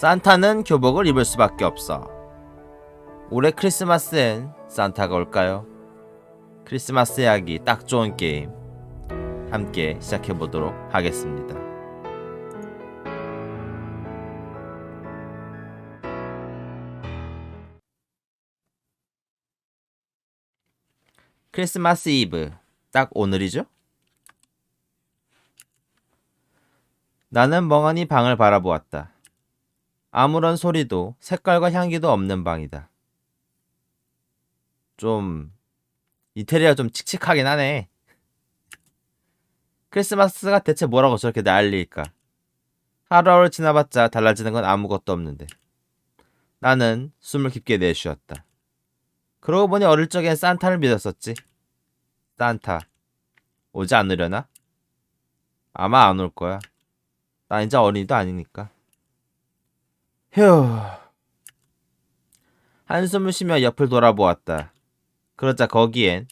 산타는 교복을 입을 수밖에 없어. 올해 크리스마스엔 산타가 올까요? 크리스마스에 하기 딱 좋은 게임. 함께 시작해 보도록 하겠습니다. 크리스마스 이브. 딱 오늘이죠? 나는 멍하니 방을 바라보았다. 아무런 소리도 색깔과 향기도 없는 방이다. 좀 인테리어 좀 칙칙하긴 하네. 크리스마스가 대체 뭐라고 저렇게 난리일까? 하루하루 지나봤자 달라지는 건 아무것도 없는데. 나는 숨을 깊게 내쉬었다. 그러고 보니 어릴 적엔 산타를 믿었었지. 산타. 오지 않으려나? 아마 안 올 거야. 나 이제 어린이도 아니니까. 휴. 한숨을 쉬며 옆을 돌아보았다. 그러자 거기엔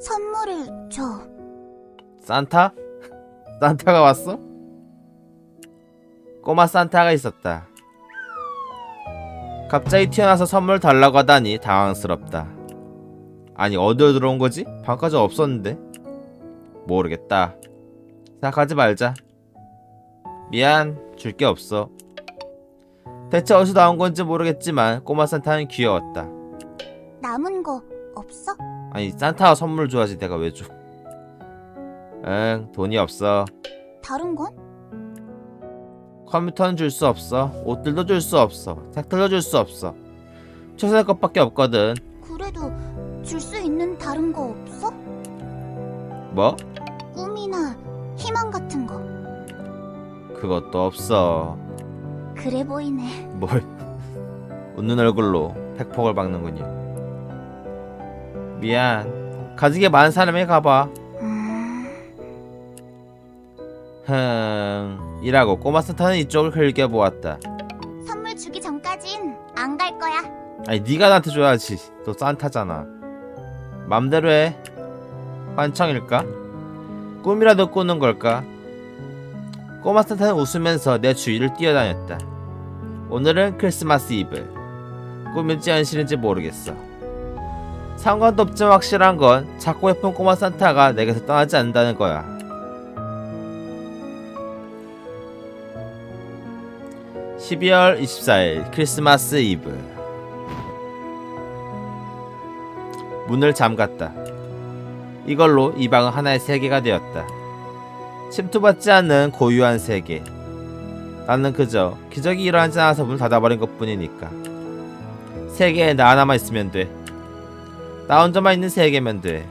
선물을 줘. 산타? 산타가 왔어? 꼬마 산타가 있었다. 갑자기 튀어나와서 선물 달라고 하다니 당황스럽다. 아니 어디로 들어온 거지? 방까지 없었는데. 모르겠다. 생각하지 말자. 미안, 줄 게 없어. 대체 어디서 나온 건지 모르겠지만 꼬마 산타는 귀여웠다. 남은 거 없어? 아니 산타가 선물 줘야지 내가 왜 줘? 응, 돈이 없어. 다른 건? 컴퓨터는 줄 수 없어. 옷들도 줄 수 없어. 색들도 줄 수 없어. 최선의 것밖에 없거든. 그래도 줄 수 있는 다른 거 없어? 뭐? 그것도 없어. 그래 보이네. 뭘? 웃는 얼굴로 팩폭을 박는군요. 미안. 가지게 많은 사람이 가봐. 음, 흥. 이라고 꼬마 산타는 이쪽을 긁여보았다. 선물 주기 전까진 안 갈 거야. 아니 네가 나한테 줘야지. 너 산타잖아. 맘대로 해. 환청일까? 꿈이라도 꾸는 걸까? 꼬마 산타는 웃으면서 내 주위를 뛰어다녔다. 오늘은 크리스마스 이브. 꿈일지 현실인지 모르겠어. 상관도 없지만 확실한 건 작고 예쁜 꼬마 산타가 내게서 떠나지 않는다는 거야. (12월 24일) 크리스마스 이브 문을 잠갔다. 이걸로 이 방은 하나의 세계가 되었다. 침투받지 않는 고유한 세계. 나는 그저 기적이 일어나지 않아서 문을 닫아버린 것 뿐이니까. 세계에 나 하나만 있으면 돼. 나 혼자만 있는 세계면 돼.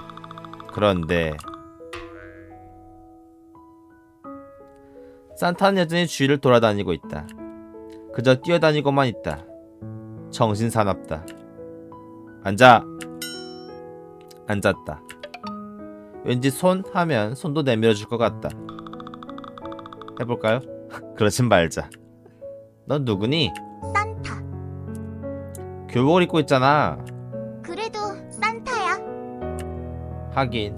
그런데 산타는 여전히 주위를 돌아다니고 있다. 그저 뛰어다니고만 있다. 정신 사납다. 앉아. 앉았다. 왠지 손 하면 손도 내밀어 줄 것 같다. 해볼까요? 그러진 말자. 넌 누구니? 산타. 교복을 입고 있잖아. 그래도 산타야. 하긴.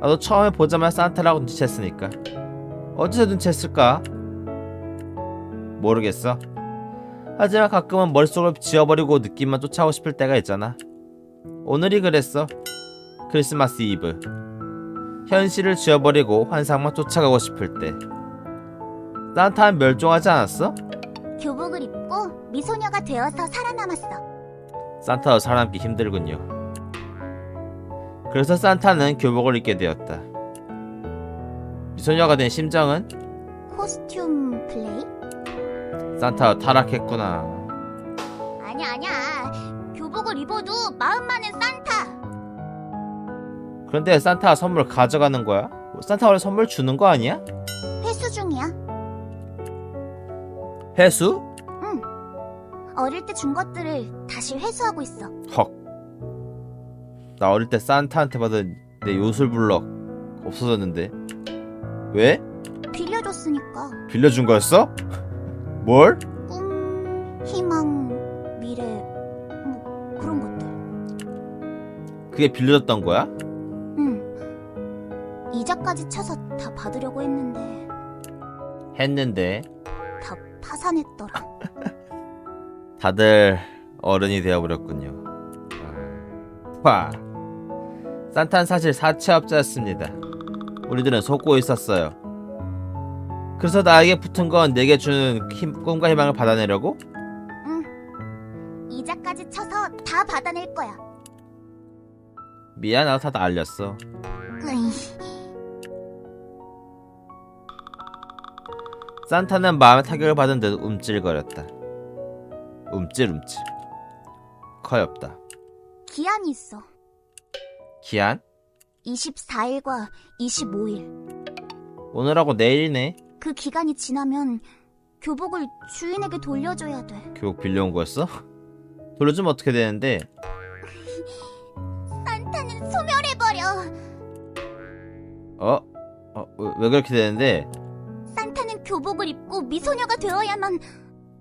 나도 처음에 보자마자 산타라고 눈치챘으니까. 어디서 눈치챘을까? 모르겠어. 하지만 가끔은 머릿속을 지워버리고 느낌만 쫓아오고 싶을 때가 있잖아. 오늘이 그랬어. 크리스마스 이브. 현실을 지워버리고 환상만 쫓아가고 싶을 때. 산타는 멸종하지 않았어? 교복을 입고 미소녀가 되어서 살아남았어. 산타도 살아남기 힘들군요. 그래서 산타는 교복을 입게 되었다. 미소녀가 된 심정은 코스튬 플레이? 산타가 타락했구나. 아니야 아니야. 교복을 입어도 마음만은 산타. 그런데 산타가 선물 가져가는 거야? 산타 원래 선물 주는 거 아니야? 회수 중이야. 회수? 어릴 때 준 것들을 다시 회수하고 있어. 헉. 나 어릴 때 산타한테 받은 내 요술 블럭 없어졌는데. 왜? 빌려줬으니까. 빌려준 거였어? 뭘? 꿈, 희망, 미래, 뭐 그런 것들. 그게 빌려줬던 거야? 응. 이자까지 쳐서 다 받으려고 했는데 했는데 다 파산했더라. 다들 어른이 되어버렸군요. 화. 산타는 사실 사채업자였습니다. 우리들은 속고 있었어요. 그래서 나에게 붙은 건 내게 주는 힘, 꿈과 희망을 받아내려고? 응. 이자까지 쳐서 다 받아낼 거야. 미안, 나도 다 알렸어. 으이, 산타는 마음의 타격을 받은 듯 움찔거렸다. 움찔움찔. 커엽다. 기한이 있어. 기한? 24일과 25일. 오늘하고 내일이네. 그 기간이 지나면 교복을 주인에게 돌려줘야 돼. 교복 빌려온 거였어? 돌려주면 어떻게 되는데? 산타는 소멸해버려. 어? 어, 왜, 왜 그렇게 되는데? 교복을 입고 미소녀가 되어야만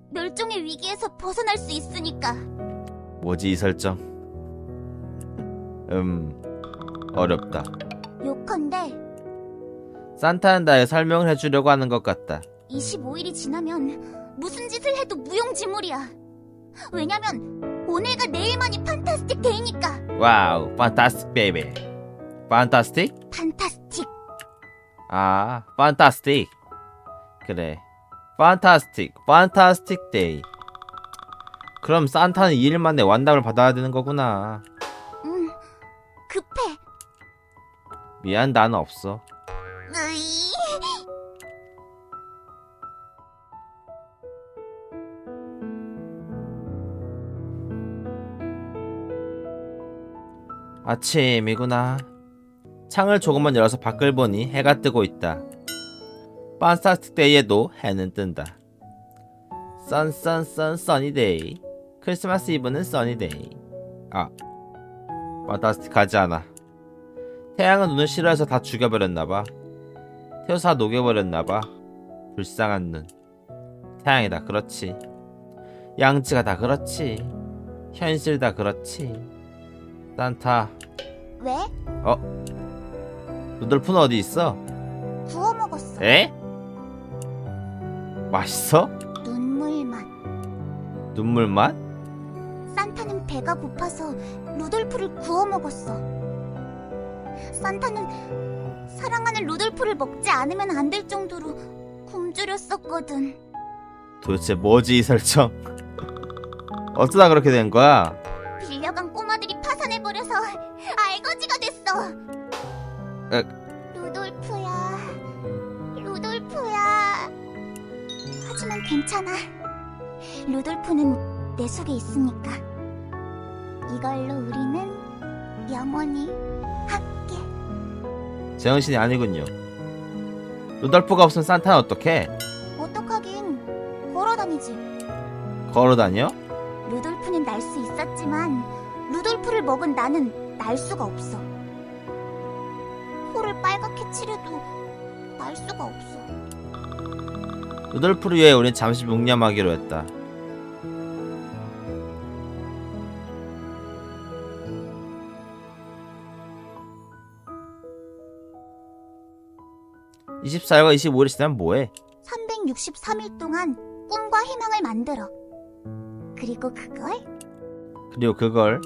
멸종의 위기에서 벗어날 수 있으니까. 뭐지 이 설정? 음 어렵다. 요컨대 산타는 설명을 해주려고 하는 것 같다. 25일이 지나면 무슨 짓을 해도 무용지물이야. 왜냐면 오늘과 내일만이 판타스틱 데이니까. 와우, 판타스틱 베이비. 판타스틱? 판타스틱. 아, 판타스틱. 그래. 판타스틱, 판타스틱 데이. 그럼 산타는 2일 만에 완담을 받아야 되는 거구나. 응. 급해. 미안, 나는 없어. 으이. 아침이구나. 창을 조금만 열어서 밖을 보니 해가 뜨고 있다. 판타스틱 데이에도 해는 뜬다. 썬썬썬 써니데이. 크리스마스 이브는 써니데이. 아, 판타스틱하지 않아. 태양은 눈을 싫어해서 다 죽여버렸나봐. 태워서 다 녹여버렸나봐. 불쌍한 눈. 태양이 다 그렇지. 양치가 다 그렇지. 현실 다 그렇지. 산타, 왜? 루돌프는 어디 있어? 구워 먹었어. 에? 맛있어? 눈물 맛. 눈물 맛? 산타는 배가 고파서 루돌프를 구워 먹었어. 산타는 사랑하는 루돌프를 먹지 않으면 안 될 정도로 굶주렸었거든. 도대체 뭐지 이 설정? 어쩌다 그렇게 된 거야? 빌려간 꼬마들이 파산해버려서 알거지가 됐어. 에. 루돌프 하지만 괜찮아. 루돌프는 내 속에 있으니까. 이걸로 우리는 영원히 함께. 제정신이 아니군요. 루돌프가 없으면 산타는 어떡해? 어떡하긴 걸어다니지. 걸어다녀? 루돌프는 날 수 있었지만 루돌프를 먹은 나는 날 수가 없어. 코를 빨갛게 칠해도 날 수가 없어. 루돌프를 위해 우린 잠시 묵념하기로 했다. (24일과 25일이 지나면 뭐해) 363일 동안 꿈과 희망을 만들어. 그리고 그걸 그리고 그걸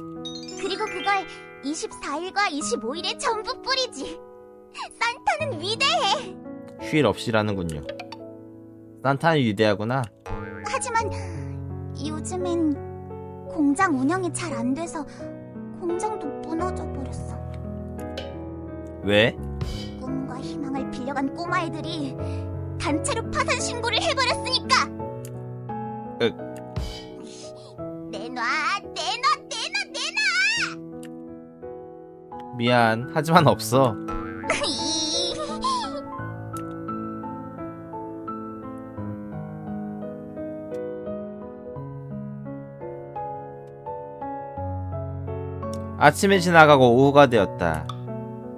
그리고 그걸 24일과 25일에 전부 뿌리지. 산타는 위대해. 휴일 없이라는군요 산타는 위대하구나 하지만 요즘엔 공장 운영이 잘 안 돼서 공장도 무너져 버렸어. 왜? 꿈과 희망을 빌려간 꼬마애들이 단체로 파산 신고를 해버렸으니까. 윽. 내놔, 내놔, 내놔, 내놔. 미안 하지만 없어 아침이 지나가고 오후가 되었다.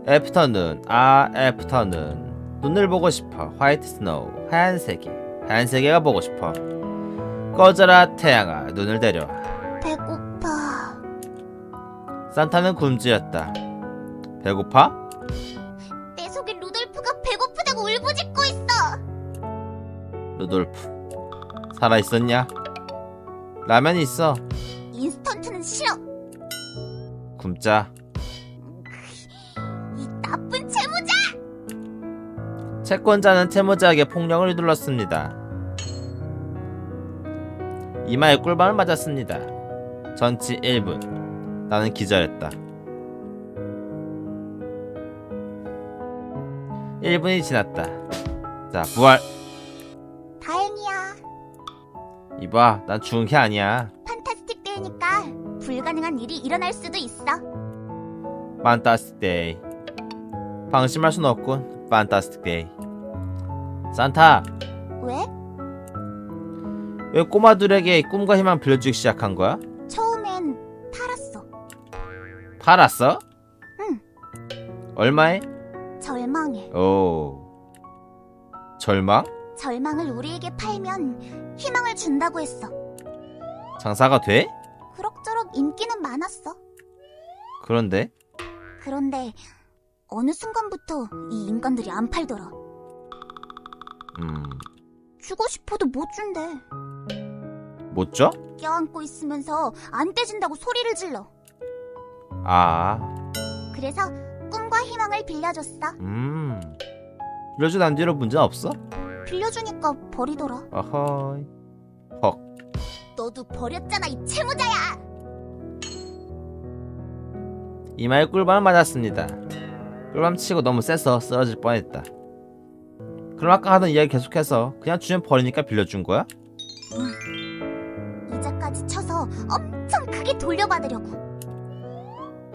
애프터눈, 아 애프터눈. 눈을 보고 싶어. 화이트 스노우, 하얀 세계. 하얀 세계가 보고 싶어. 꺼져라 태양아, 눈을 데려와. 배고파. 산타는 굶주였다. 배고파? 내 속에 루돌프가 배고프다고 울부짖고 있어. 루돌프. 살아있었냐? 라면이 있어. 굶자 이 나쁜 채무자. 채권자는 채무자에게 폭력을 휘둘렀습니다. 이마에 꿀밤을 맞았습니다. 전치 1분. 나는 기절했다. 1분이 지났다. 자, 부활. 다행이야. 이봐, 난 죽은 게 아니야. 판타스틱 데이니까 불가능한 일이 일어날 수도 있어. 판타스틱 데이. 방심할 순 없군. 판타스틱 데이. 산타, 왜? 왜 꼬마들에게 꿈과 희망 빌려주기 시작한 거야? 처음엔 팔았어. 팔았어? 응. 얼마에? 절망해. 오. 절망? 절망을 우리에게 팔면 희망을 준다고 했어. 장사가 돼? 인기는 많았어. 그런데 그런데 어느 순간부터 이 인간들이 안 팔더라. 음, 주고 싶어도 못 준대. 못 줘? 껴안고 있으면서 안 떼진다고 소리를 질러. 아, 그래서 꿈과 희망을 빌려줬어. 음. 빌려준 난 뒤로 문제 없어? 빌려주니까 버리더라. 어허이. 헉. 너도 버렸잖아, 이 채무자야! 이마에 꿀밤을 맞았습니다. 꿀밤 치고 너무 세서 쓰러질 뻔했다. 그럼 아까 하던 이야기 계속해서 그냥 주면 버리니까 빌려준 거야? 이자까지 쳐서 엄청 크게 돌려받으려고.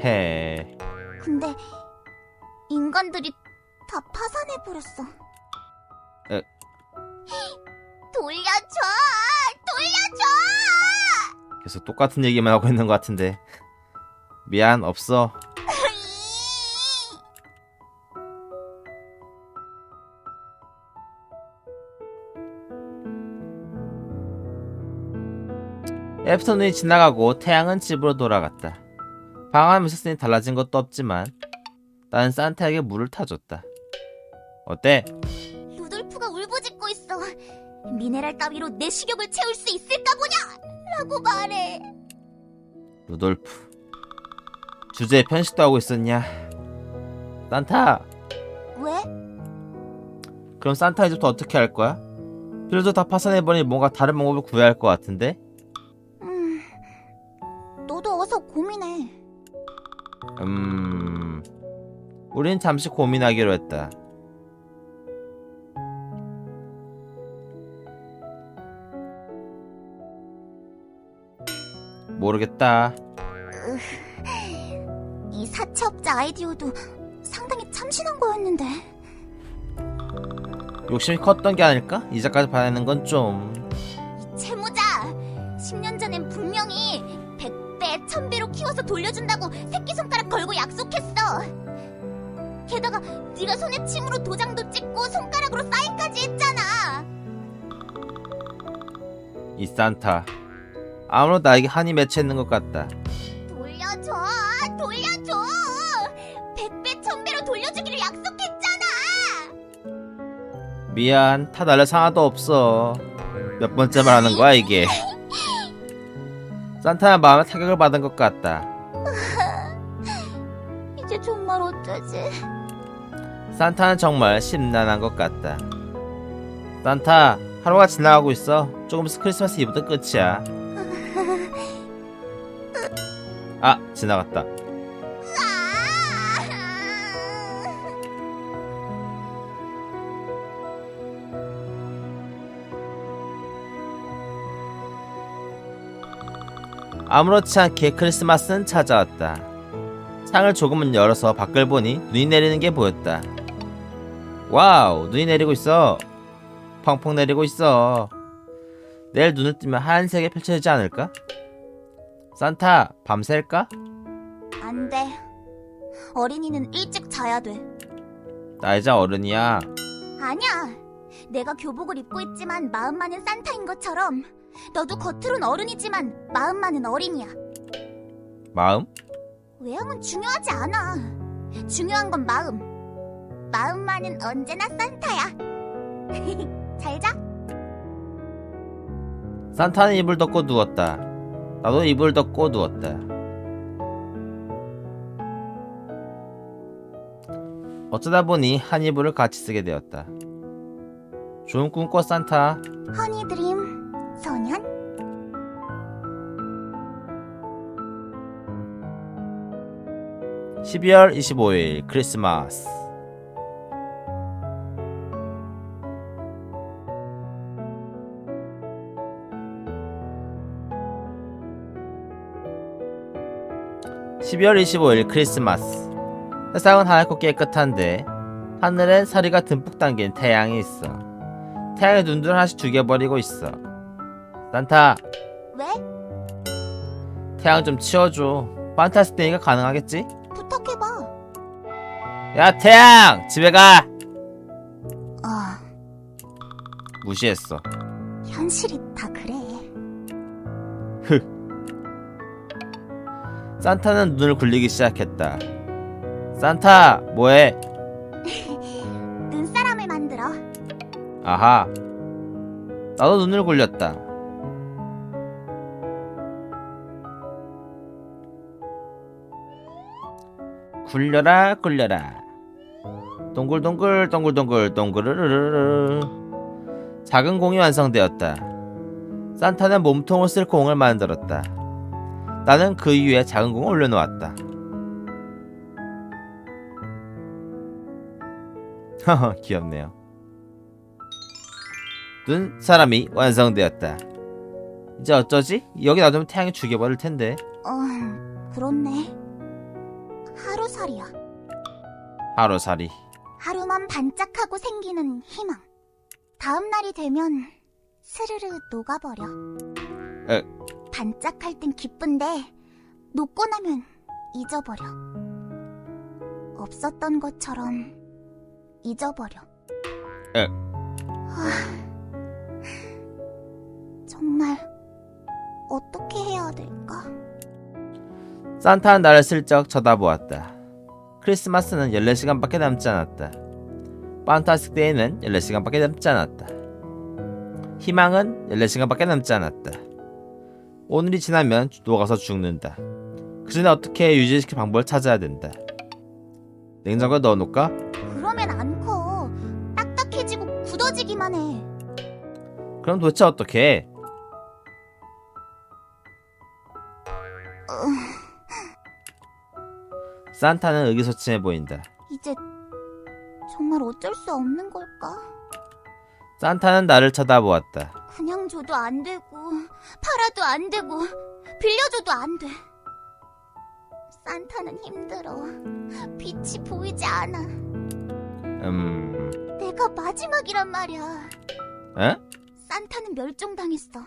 해. 근데 인간들이 다 파산해 버렸어. 에. 돌려줘! 돌려줘! 계속 똑같은 얘기만 하고 있는 것 같은데. 미안, 없어. 애프터눈이 지나가고 태양은 집으로 돌아갔다. 방 안에 있었으니 달라진 것도 없지만 나는 산타에게 물을 타줬다. 어때? 루돌프가 울부짖고 있어. 미네랄 따위로 내 식욕을 채울 수 있을까 보냐! 라고 말해. 루돌프. 주제에 편식도 하고 있었냐? 산타, 왜? 그럼 산타 이제부터 어떻게 할 거야? 필요도 다 파산해버리니 뭔가 다른 방법을 구해야 할 것 같은데? 음, 너도 어서 고민해. 음... 우린 잠시 고민하기로 했다. 모르겠다. 이 사채업자 아이디어도 상당히 참신한 거였는데. 욕심이 컸던 게 아닐까? 이자까지 받아내는 건 좀... 이 채무자! 10년 전엔 분명히 100배, 1000배로 키워서 돌려준다고 새끼손가락 걸고 약속했어. 게다가 네가 손에 침으로 도장도 찍고 손가락으로 사인까지 했잖아. 이 산타. 아무로 나에게 한이 맺혀 있는 것 같다. 미안, 다 날려 상하도 없어. 몇 번째 말하는 거야 이게? 산타는 마음에 타격을 받은 것 같다. 이제 정말 어쩌지? 산타는 정말 심란한 것 같다. 산타, 하루가 지나가고 있어. 조금 있으면 크리스마스 이브도 끝이야. 아, 지나갔다. 아무렇지 않게 크리스마스는 찾아왔다. 창을 조금은 열어서 밖을 보니 눈이 내리는 게 보였다. 와우, 눈이 내리고 있어. 펑펑 내리고 있어. 내일 눈을 뜨면 하얀색에 펼쳐지지 않을까? 산타, 밤샐까? 안 돼. 어린이는 일찍 자야 돼. 나 이제 어른이야. 아니야. 내가 교복을 입고 있지만 마음만은 산타인 것처럼 너도 겉으론 어른이지만 마음만은 어린이야. 마음? 외형은 중요하지 않아. 중요한 건 마음. 마음만은 언제나 산타야. 잘 자. 산타는 이불 덮고 누웠다. 나도 이불 덮고 누웠다. 어쩌다 보니 한 이불을 같이 쓰게 되었다. 좋은 꿈꿔 산타. 허니드림 12월 25일 크리스마스. (12월 25일) 크리스마스 세상은 하얗고 깨끗한데 하늘엔 서리가 듬뿍 담긴 태양이 있어 태양의 눈들 하나씩 죽여버리고 있어 산타 왜? 태양 좀 치워줘 판타스테이가 가능하겠지? 야 태양 집에 가. 아, 무시했어. 현실이 다 그래. 산타는 눈을 굴리기 시작했다. 산타 뭐해? 눈사람을 만들어. 아하. 나도 눈을 굴렸다. 굴려라 굴려라 동글동글 동글동글 동글르르르 작은 공이 완성되었다 산타는 몸통을 쓸 공을 만들었다 나는 그 위에 작은 공을 올려놓았다 허허 귀엽네요 눈 사람이 완성되었다. 이제 어쩌지? 여기 놔두면 태양이 죽여버릴 텐데. 어, 그렇네. 하루살이야. 하루살이. 하루만 반짝하고 생기는 희망. 다음 날이 되면 스르르 녹아버려. 에. 반짝할 땐 기쁜데 녹고 나면 잊어버려. 없었던 것처럼 잊어버려. 에. 하, 정말 어떻게 해야 될까? 산타는 나를 슬쩍 쳐다보았다. 크리스마스는 14시간밖에 남지 않았다. 판타스틱 데이는 14시간밖에 남지 않았다. 희망은 14시간밖에 남지 않았다. 오늘이 지나면 녹아서 죽는다. 그 전에 어떻게 유지시킬 방법을 찾아야 된다. 냉장고에 넣어놓을까? 그러면 안 커. 딱딱해지고 굳어지기만 해. 그럼 도대체 어떻게 해? 산타는 의기소침해 보인다. 이제 정말 어쩔 수 없는 걸까? 산타는 나를 쳐다보았다. 그냥 줘도 안 되고, 팔아도 안 되고, 빌려줘도 안 돼. 산타는 힘들어. 빛이 보이지 않아. 음, 내가 마지막이란 말이야. 에? 산타는 멸종당했어.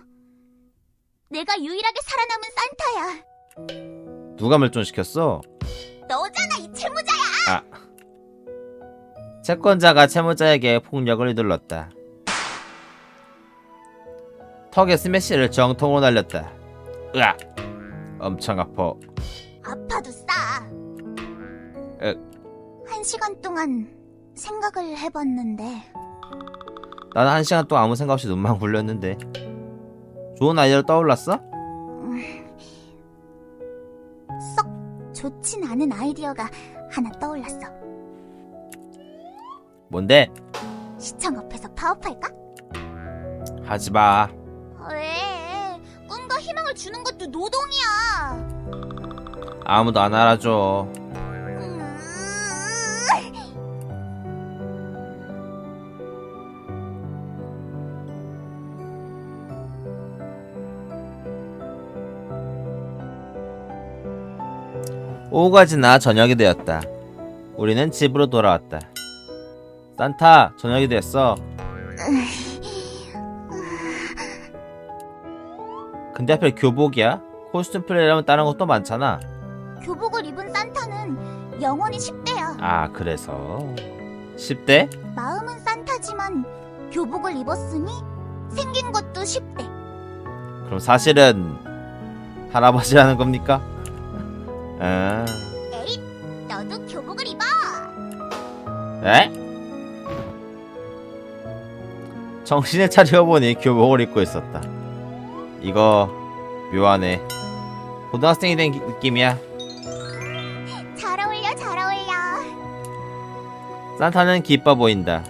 내가 유일하게 살아남은 산타야. 누가 멸종시켰어? 너잖아, 이 채무자야! 채권자가 채무자에게 폭력을 휘둘렀다. 턱에 스매시를 정통으로 날렸다. 으악! 엄청 아파. 아파도 싸. 에. 한 시간 동안 생각을 해봤는데, 나는 한 시간 동안 아무 생각 없이 눈만 굴렸는데. 좋은 아이디어 떠올랐어? 썩 좋진 않은 아이디어가 하나 떠올랐어. 뭔데? 시청 앞에서 파업할까? 하지 마. 왜? 꿈과 희망을 주는 것도 노동이야. 아무도 안 알아줘. 오후가 지나 저녁이 되었다. 우리는 집으로 돌아왔다. 산타, 저녁이 됐어. 근데 하필 교복이야? 코스튬 플레이라면 다른 것도 많잖아. 교복을 입은 산타는 영원히 10대야. 아, 그래서 10대? 마음은 산타지만 교복을 입었으니 생긴 것도 10대. 그럼 사실은 할아버지라는 겁니까? 아, 에잇, 너도 교복을 입어. 에? 정신을 차려보니 교복을 입고 있었다. 이거 묘하네. 고등학생이 된 기- 느낌이야. 잘 어울려, 잘 어울려. 산타는 기뻐 보인다.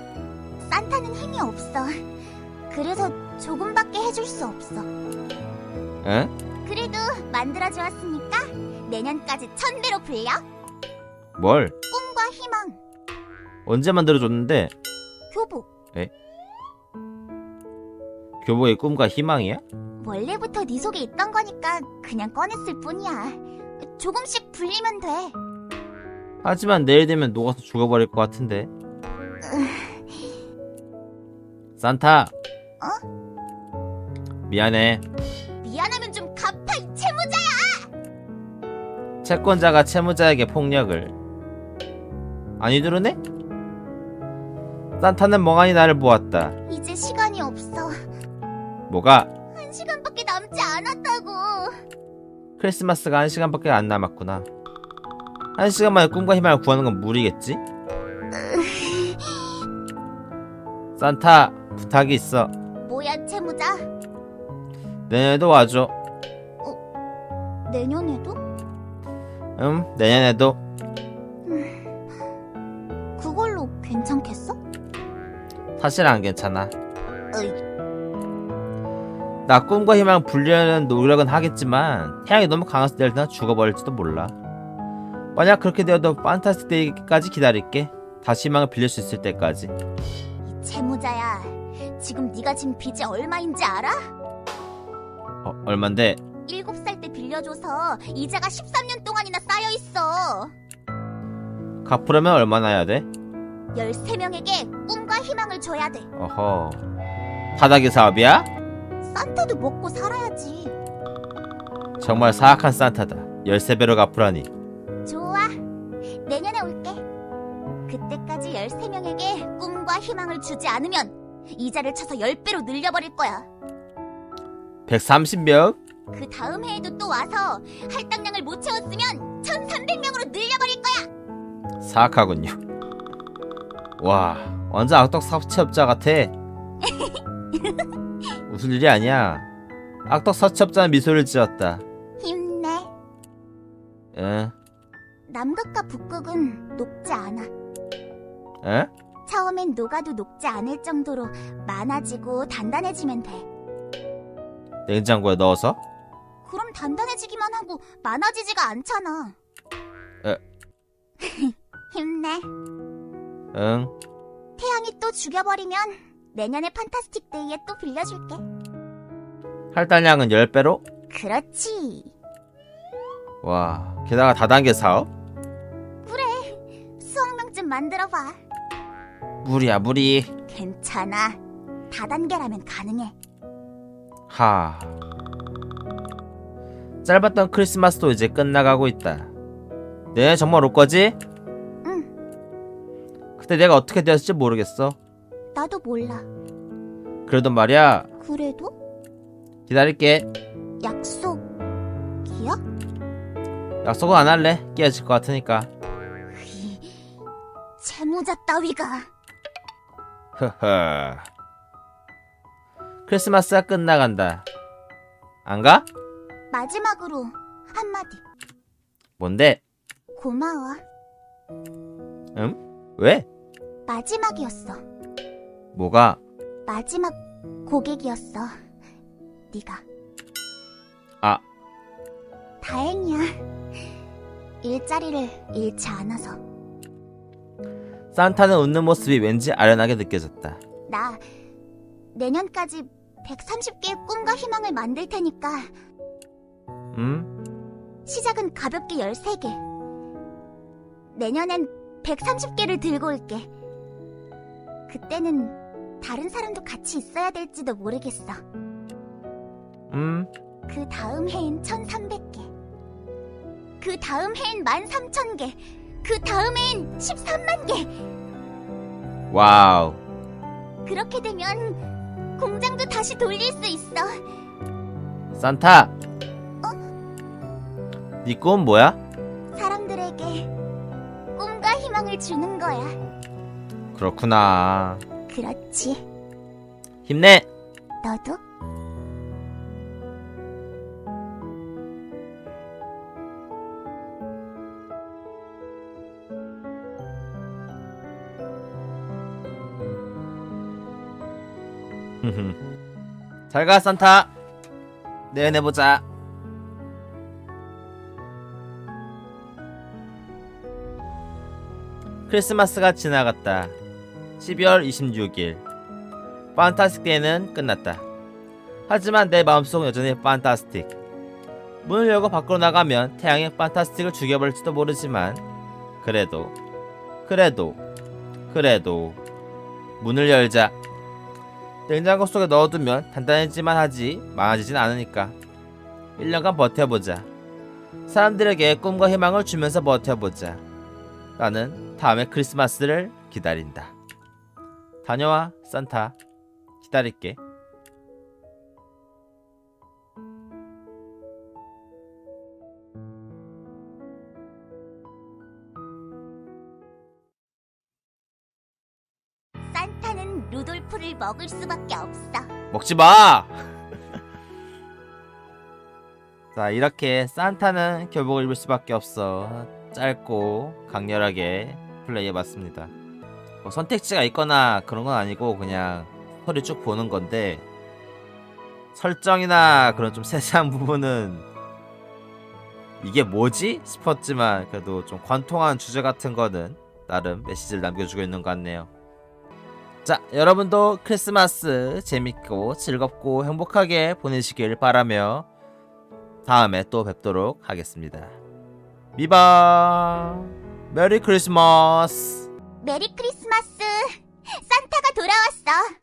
뭘? 꿈과 희망, 언제 만들어줬는데? 교복. 교복의 꿈과 희망이야? 원래부터 네 속에 있던 거니까 그냥 꺼냈을 뿐이야. 조금씩 불리면 돼. 하지만 내일 되면 녹아서 죽어버릴 것 같은데. 산타. 미안해. 미안하면 좀 갚아 이 채무자야. 채권자가 채무자에게 폭력을. 아니 들으네? 산타는 멍하니 나를 보았다. 이제 시간이 없어. 뭐가? 한 시간밖에 남지 않았다고. 크리스마스가 한 시간밖에 안 남았구나. 한 시간 만에 꿈과 희망을 구하는 건 무리겠지? 산타 부탁이 있어. 뭐야 채무자? 내년에도 와줘. 내년에도? 음, 내년에도. 사실 안 괜찮아. 나 꿈과 희망 분리하려는 노력은 하겠지만 태양이 너무 강해서 내일 나 죽어버릴지도 몰라. 만약 그렇게 되어도 판타스틱 데이까지 기다릴게. 다시 희망을 빌릴 수 있을 때까지. 이 채무자야. 지금 네가 진 빚이 얼마인지 알아? 어, 얼만데? 7살 때 빌려줘서 이자가 13년 동안이나 쌓여 있어. 갚으려면 얼마나 해야 돼? 13명에게 꿈과 희망을 줘야 돼. 어허. 바닥의 사업이야? 산타도 먹고 살아야지. 정말 사악한 산타다. 13배로 갚으라니. 좋아. 내년에 올게. 그때까지 13명에게 꿈과 희망을 주지 않으면 이자를 쳐서 10배로 늘려버릴 거야. 130명? 그 다음 해에도 또 와서 할당량을 못 채웠으면 1300명으로 늘려버릴 거야. 사악하군요. 와, 완전 악덕 사채업자 같아. 웃을 일이 아니야. 악덕 사채업자는 미소를 지었다. 힘내. 응? 남극과 북극은 녹지 않아. 응? 처음엔 녹아도 녹지 않을 정도로 많아지고 단단해지면 돼. 냉장고에 넣어서? 그럼 단단해지기만 하고 많아지지가 않잖아. 에. 힘내. 응. 태양이 또 죽여버리면 내년에 판타스틱 데이에 또 빌려줄게. 할당량은 10배로? 그렇지. 와, 게다가 다단계 사업? 수학명쯤 만들어봐. 무리야, 무리. 괜찮아. 다단계라면 가능해. 하. 짧았던 크리스마스도 이제 끝나가고 있다. 네, 정말 올 거지? 응, 그때 내가 어떻게 되었을지 모르겠어. 나도 몰라. 그래도 말이야, 그래도 기다릴게. 약속이야? 약속은 안 할래. 깨질 것 같으니까. 이 채무자 따위가. 크리스마스가 끝나간다. 안 가? 마지막으로 한마디. 뭔데? 고마워. 응? 왜? 마지막이었어. 뭐가? 마지막 고객이었어. 네가. 아. 다행이야. 일자리를 잃지 않아서. 산타는 웃는 모습이 왠지 아련하게 느껴졌다. 나 내년까지 130개의 꿈과 희망을 만들 테니까 음? 시작은 가볍게 13개. 내년엔 130개를 들고 올게. 그때는 다른 사람도 같이 있어야 될지도 모르겠어. 음? 그 다음 해엔 1300개. 그 다음 해엔 13000개. 그 다음 해엔 13만 개. 와우. 그렇게 되면 공장도 다시 돌릴 수 있어. 산타! 네 꿈은 뭐야? 사람들에게 꿈과 희망을 주는 거야. 그렇구나. 그렇지. 힘내. 너도? 잘가 산타. 내년에 보자. 크리스마스가 지나갔다. 12월 26일 판타스틱 데이는 끝났다. 하지만 내 마음속은 여전히 판타스틱 문을 열고 밖으로 나가면 태양이 판타스틱을 죽여버릴지도 모르지만 그래도 그래도 그래도 문을 열자. 냉장고 속에 넣어두면 단단해지만 하지 망가지진 않으니까. 1년간 버텨보자. 사람들에게 꿈과 희망을 주면서 버텨보자. 나는 다음의 크리스마스를 기다린다 다녀와 산타 기다릴게 산타는 루돌프를 먹을 수밖에 없어. 먹지 마! 자, 이렇게 산타는 교복을 입을 수밖에 없어. 짧고 강렬하게 플레이해봤습니다. 뭐 선택지가 있거나 그런 건 아니고 그냥 스토리 쭉 보는 건데 설정이나 그런 좀 세세한 부분은 이게 뭐지? 싶었지만 그래도 좀 관통한 주제 같은 거는 나름 메시지를 남겨주고 있는 것 같네요. 자, 여러분도 크리스마스 재밌고 즐겁고 행복하게 보내시길 바라며 다음에 또 뵙도록 하겠습니다. 미바 메리 크리스마스 메리 크리스마스. 산타가 돌아왔어.